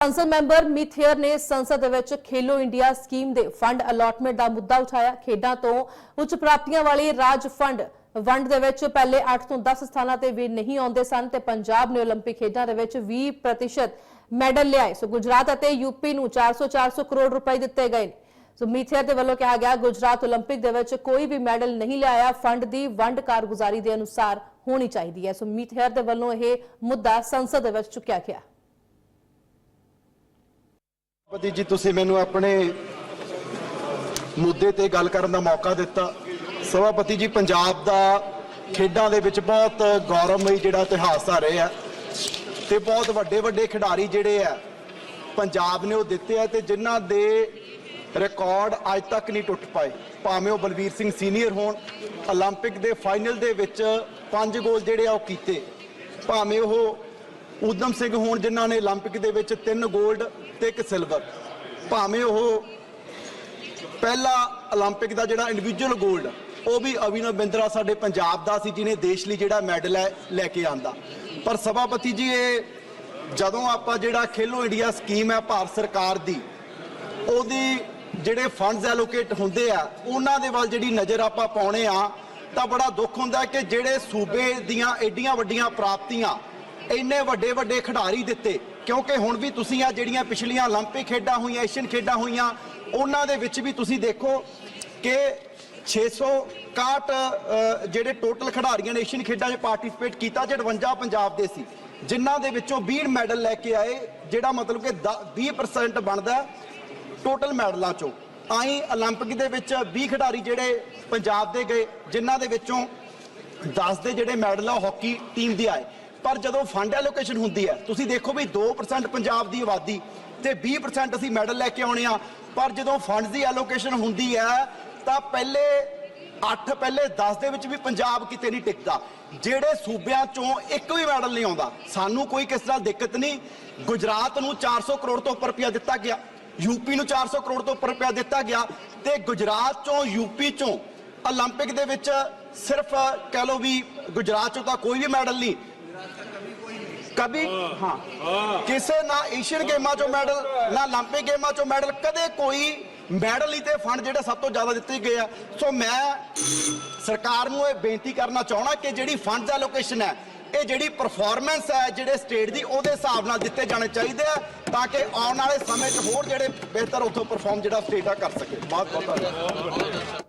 ਸੰਸਦ ਮੈਂਬਰ ਮਿਥੇਰ ਨੇ ਸੰਸਦ ਦੇ ਵਿੱਚ ਖੇਲੋ ਇੰਡੀਆ ਸਕੀਮ ਦੇ ਫੰਡ ਅਲਾਟਮੈਂਟ ਦਾ ਮੁੱਦਾ ਉਠਾਇਆ ਖੇਡਾਂ ਤੋਂ ਉੱਚ ਪ੍ਰਾਪਤੀਆਂ ਵਾਲੇ ਰਾਜ ਫੰਡ ਵੰਡ ਦੇ ਵਿੱਚ ਪਹਿਲੇ 8 ਤੋਂ 10 ਸਥਾਨਾਂ ਤੇ ਵੀ ਨਹੀਂ ਆਉਂਦੇ ਸਨ ਤੇ ਪੰਜਾਬ ਨੇ 올림픽 ਖੇਡਾਂ ਦੇ ਵਿੱਚ 20% ਮੈਡਲ ਲਿਆਏ ਸੋ ਗੁਜਰਾਤ ਅਤੇ ਯੂਪੀ ਨੂੰ 400-400 ਕਰੋੜ ਰੁਪਏ ਦਿੱਤੇ ਗਏ ਨੇ ਸੋ ਮੀਥੇਰ ਦੇ ਵੱਲੋਂ ਕਿਹਾ ਗਿਆ ਗੁਜਰਾਤ 올림픽 ਦੇ ਵਿੱਚ ਕੋਈ ਵੀ ਮੈਡਲ ਨਹੀਂ ਲਿਆਇਆ ਫੰਡ ਦੀ ਵੰਡ ਕਾਰਗੁਜ਼ਾਰੀ ਦੇ ਅਨੁਸਾਰ ਹੋਣੀ ਚਾਹੀਦੀ ਹੈ ਸੋ ਮੀਥੇਰ ਦੇ ਵੱਲੋਂ ਇਹ ਮੁੱਦਾ ਸੰਸਦ ਦੇ ਵਿੱਚ ਚੁੱਕਿਆ ਗਿਆ ਪਤੀ ਜੀ ਤੁਸੀਂ ਮੈਨੂੰ ਆਪਣੇ ਮੁੱਦੇ ਤੇ ਗੱਲ ਕਰਨ ਦਾ ਮੌਕਾ ਦਿੱਤਾ ਸਭਾਪਤੀ ਜੀ ਪੰਜਾਬ ਦਾ ਖੇਡਾਂ ਦੇ ਵਿੱਚ ਬਹੁਤ ਗੌਰਵਮਈ ਜਿਹੜਾ ਇਤਿਹਾਸ ਆ ਰਿਹਾ ਤੇ ਬਹੁਤ ਵੱਡੇ ਵੱਡੇ ਖਿਡਾਰੀ ਜਿਹੜੇ ਆ ਪੰਜਾਬ ਨੇ ਉਹ ਦਿੱਤੇ ਆ ਤੇ ਜਿਨ੍ਹਾਂ ਦੇ ਰਿਕਾਰਡ ਅੱਜ ਤੱਕ ਨਹੀਂ ਟੁੱਟ ਪਾਏ ਭਾਵੇਂ ਉਹ ਬਲਵੀਰ ਸਿੰਘ ਸੀਨੀਅਰ ਹੋਣ 올림픽 ਦੇ ਫਾਈਨਲ ਦੇ ਵਿੱਚ ਪੰਜ ਗੋਲ ਜਿਹੜੇ ਆ ਉਹ ਕੀਤੇ ਭਾਵੇਂ ਉਹ ਉਦਮ ਸਿੰਘ ਹੋਣ ਜਿਨ੍ਹਾਂ ਨੇ 올림픽 ਦੇ ਵਿੱਚ ਤਿੰਨ 골ਡ ਤੇ ਇੱਕ ਸਿਲਵਰ ਭਾਵੇਂ ਉਹ ਪਹਿਲਾ 올림픽 ਦਾ ਜਿਹੜਾ ਇੰਡੀਵਿਜੂਅਲ 골ਡ ਉਹ ਵੀ ਅਭਿਨਵ ਬਿੰਦਰਾ ਸਾਡੇ ਪੰਜਾਬ ਦਾ ਸੀ, ਜਿਹਨੇ ਦੇਸ਼ ਲਈ ਜਿਹੜਾ ਮੈਡਲ ਹੈ ਲੈ ਕੇ ਆਂਦਾ। ਪਰ ਸਭਾਪਤੀ ਜੀ, ਇਹ ਜਦੋਂ ਆਪਾਂ ਜਿਹੜਾ ਖੇਲੋ ਇੰਡੀਆ ਸਕੀਮ ਹੈ ਭਾਰਤ ਸਰਕਾਰ ਦੀ, ਉਹਦੀ ਜਿਹੜੇ ਫੰਡਸ ਐਲੋਕੇਟ ਹੁੰਦੇ ਆ, ਉਹਨਾਂ ਦੇ ਵੱਲ ਜਿਹੜੀ ਨਜ਼ਰ ਆਪਾਂ ਪਾਉਣੇ ਆ, ਤਾਂ ਬੜਾ ਦੁੱਖ ਹੁੰਦਾ ਕਿ ਜਿਹੜੇ ਸੂਬੇ ਦੀਆਂ ਐਡੀਆਂ ਵੱਡੀਆਂ ਪ੍ਰਾਪਤੀਆਂ ਇੰਨੇ ਵੱਡੇ ਵੱਡੇ ਖਿਡਾਰੀ ਦਿੱਤੇ ਕਿਉਂਕਿ ਹੁਣ ਵੀ ਤੁਸੀਂ ਆ ਜਿਹੜੀਆਂ ਪਿਛਲੀਆਂ 올림픽 ਖੇਡਾਂ ਹੋਈਆਂ ਏਸ਼ੀਅਨ ਖੇਡਾਂ ਹੋਈਆਂ ਉਹਨਾਂ ਦੇ ਵਿੱਚ ਵੀ ਤੁਸੀਂ ਦੇਖੋ ਕਿ 661 ਅ, ਜਿਹੜੇ ਟੋਟਲ ਖਿਡਾਰੀਆਂ ਨੇ ਏਸ਼ੀਅਨ ਖੇਡਾਂ 'ਚ ਪਾਰਟਿਸਿਪੇਟ ਕੀਤਾ 58 ਪੰਜਾਬ ਦੇ ਸੀ ਜਿਨ੍ਹਾਂ ਦੇ ਵਿੱਚੋਂ 20 ਮੈਡਲ ਲੈ ਕੇ ਆਏ ਜਿਹੜਾ ਮਤਲਬ ਕਿ ਦ- 20% ਬਣਦਾ ਟੋਟਲ ਮੈਡਲਾਂ 'ਚੋਂ ਆਈ 올림픽 ਦੇ ਵਿੱਚ 20 ਖਿਡਾਰੀ ਜਿਹੜੇ ਪੰਜਾਬ ਦੇ ਗਏ ਜਿਨ੍ਹਾਂ ਦੇ ਵਿੱਚੋਂ 10 ਦੇ ਜਿਹੜੇ ਮੈਡਲ ਆ ਉਹ ਹਾਕੀ ਟੀਮ ਦੇ ਆਏ ਪਰ ਜਦੋਂ ਫੰਡ ਐਲੋਕੇਸ਼ਨ ਹੁੰਦੀ ਹੈ ਤੁਸੀਂ ਦੇਖੋ ਵੀ 2% ਪੰਜਾਬ ਦੀ ਆਬਾਦੀ ਤੇ 20% ਅਸੀਂ ਮੈਡਲ ਲੈ ਕੇ ਆਉਣੇ ਆ ਪਰ ਜਦੋਂ ਫੰਡਸ ਦੀ ਐਲੋਕੇਸ਼ਨ ਹੁੰਦੀ ਹੈ ਤਾਂ ਪਹਿਲੇ 8 ਪਹਿਲੇ 10 ਦੇ ਵਿੱਚ ਵੀ ਪੰਜਾਬ ਕਿਤੇ ਨਹੀਂ ਟਿਕਦਾ ਜਿਹੜੇ ਸੂਬਿਆਂ ਚੋਂ ਇੱਕ ਵੀ ਮੈਡਲ ਨਹੀਂ ਆਉਂਦਾ ਸਾਨੂੰ ਕੋਈ ਕਿਸ ਨਾਲ ਦਿੱਕਤ ਨਹੀਂ ਗੁਜਰਾਤ ਨੂੰ 400 ਕਰੋੜ ਤੋਂ ਉੱਪਰ ਰੁਪਇਆ ਦਿੱਤਾ ਗਿਆ ਯੂਪੀ ਨੂੰ 400 ਕਰੋੜ ਤੋਂ ਉੱਪਰ ਰੁਪਇਆ ਦਿੱਤਾ ਗਿਆ ਤੇ ਗੁਜਰਾਤ ਚੋਂ ਯੂਪੀ ਚੋਂ 올림픽 ਦੇ ਵਿੱਚ ਸਿਰਫ ਕਹਿ ਲਓ ਵੀ ਗੁਜਰਾਤ ਚੋਂ ਤਾਂ ਕੋਈ ਵੀ ਮੈਡਲ ਨਹੀਂ ਕਦੀ ਹਾਂ ਕਿਸੇ ਨਾ ਏਸ਼ੀਅਨ ਗੇਮਾਂ ਚੋਂ ਮੈਡਲ ਨਾ 올림픽 ਗੇਮਾਂ ਚੋਂ ਮੈਡਲ ਕਦੇ ਕੋਈ ਮੈਡਲ ਹੀ ਤੇ ਫੰਡ ਜਿਹੜੇ ਸਭ ਤੋਂ ਜ਼ਿਆਦਾ ਦਿੱਤੇ ਗਏ ਆ। ਸੋ ਮੈਂ ਸਰਕਾਰ ਨੂੰ ਇਹ ਬੇਨਤੀ ਕਰਨਾ ਚਾਹਣਾ ਕਿ ਜਿਹੜੀ ਫੰਡ ਦਾ ਲੋਕੇਸ਼ਨ ਹੈ ਇਹ ਜਿਹੜੀ ਪਰਫਾਰਮੈਂਸ ਹੈ ਜਿਹੜੇ ਸਟੇਟ ਦੀ ਉਹਦੇ ਹਿਸਾਬ ਨਾਲ ਦਿੱਤੇ ਜਾਣੇ ਚਾਹੀਦੇ ਆ ਤਾਂ ਕਿ ਆਉਣ ਵਾਲੇ ਸਮੇਂ 'ਚ ਹੋਰ ਜਿਹੜੇ ਬਿਹਤਰ ਉੱਥੋਂ ਪਰਫਾਰਮ ਜਿਹੜਾ ਸਟੇਟ ਆ ਕਰ ਸਕੇ। ਬਹੁਤ ਬਹੁਤ ਧੰਨਵਾਦ।